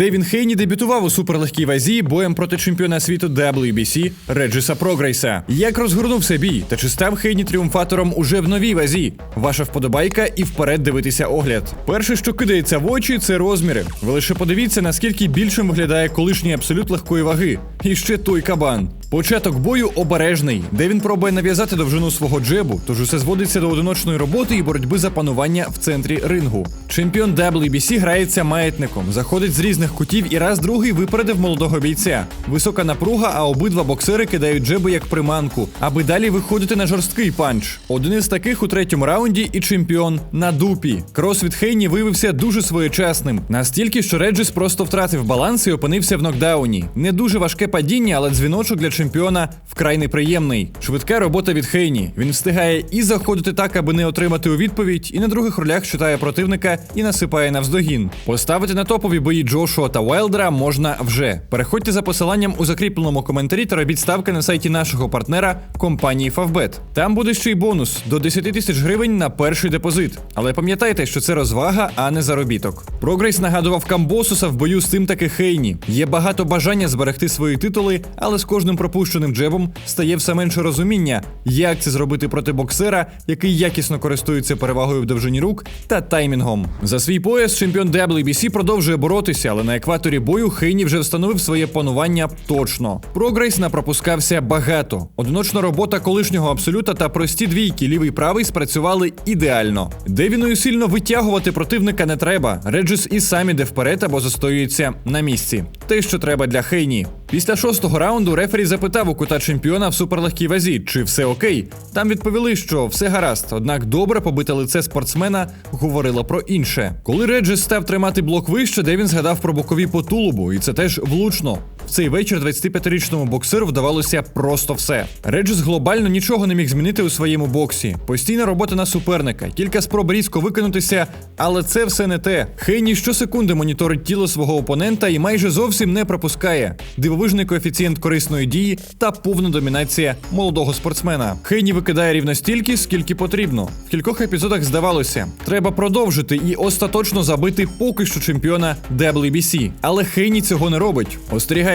Девін Хейні дебютував у суперлегкій вазі боєм проти чемпіона світу WBC Реджіса Прогрейса. Як розгорнувся бій, та чи став Хейні тріумфатором уже в новій вазі? Ваша вподобайка і вперед дивитися огляд. Перше, що кидається в очі, це розміри. Ви лише подивіться, наскільки більшим виглядає колишній абсолют легкої ваги. І ще той кабан. Початок бою обережний, де він пробує нав'язати довжину свого джебу, тож усе зводиться до одиночної роботи і боротьби за панування в центрі рингу. Чемпіон WBC грається маятником, заходить з різних кутів і раз другий випередив молодого бійця. Висока напруга, а обидва боксери кидають джеби як приманку, аби далі виходити на жорсткий панч. Один із таких у третьому раунді і чемпіон на дупі. Крос від Хейні виявився дуже своєчасним, настільки, що Реджіс просто втратив баланс і опинився в нокдауні. Не дуже важке падіння, але дзвіночок для чемпіона вкрай неприємний. Швидка робота від Хейні. Він встигає і заходити так, аби не отримати у відповідь, і на других ролях читає противника і насипає навздогін. Поставити на топові бої Джошуа та Вайлдера можна вже. Переходьте за посиланням у закріпленому коментарі та робіть ставки на сайті нашого партнера компанії Favbet. Там буде ще й бонус до 10 тисяч гривень на перший депозит. Але пам'ятайте, що це розвага, а не заробіток. Прогрейс нагадував Камбосуса в бою з тим таки Хейні. Є багато бажання зберегти свої титули, але з кожним пропущеним джебом стає все менше розуміння, як це зробити проти боксера, який якісно користується перевагою в довжині рук та таймінгом. За свій пояс чемпіон WBC продовжує боротися, але на екваторі бою Хейні вже встановив своє панування точно. Прогрейс напропускався багато. Одиночна робота колишнього абсолюта та прості двійки лівий правий спрацювали ідеально. Девіною сильно витягувати противника не треба. Реджіс і сам іде вперед або застоюється на місці. Те, що треба для Хейні. Після шостого раунду рефері запитав у кута чемпіона в суперлегкій вазі, чи все окей. Там відповіли, що все гаразд. Однак добре побите лице спортсмена говорило про інше. Коли Реджес став тримати блок вище, де він згадав про бокові по тулубу, і це теж влучно. В цей вечір 25-річному боксеру вдавалося просто все. Реджіс глобально нічого не міг змінити у своєму боксі. Постійна робота на суперника, кілька спроб різко викинутися, але це все не те. Хейні щосекунди моніторить тіло свого опонента і майже зовсім не пропускає. Дивовижний коефіцієнт корисної дії та повна домінація молодого спортсмена. Хейні викидає рівно стільки, скільки потрібно. В кількох епізодах здавалося, треба продовжити і остаточно забити поки що чемпіона WBC. Але Хейні цього не робить.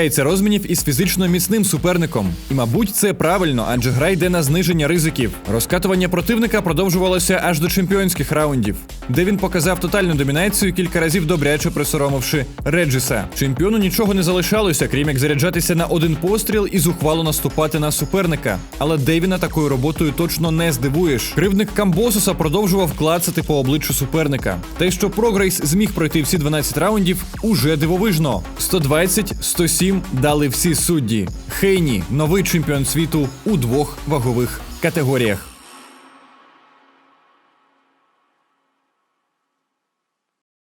Остерігається розмінів із фізично міцним суперником. І, мабуть, це правильно, адже гра йде на зниження ризиків. Розкатування противника продовжувалося аж до чемпіонських раундів, де він показав тотальну домінацію, кілька разів добряче присоромивши Реджіса. Чемпіону нічого не залишалося, крім як заряджатися на один постріл і зухвало наступати на суперника. Але Девіна такою роботою точно не здивуєш. Кривдник Камбосуса продовжував клацати по обличчю суперника. Те, що Прогрейс зміг пройти всі 12 раундів, уже дивовижно. 120-107 дали всі судді. Хейні, новий чемпіон світу у двох вагових категоріях.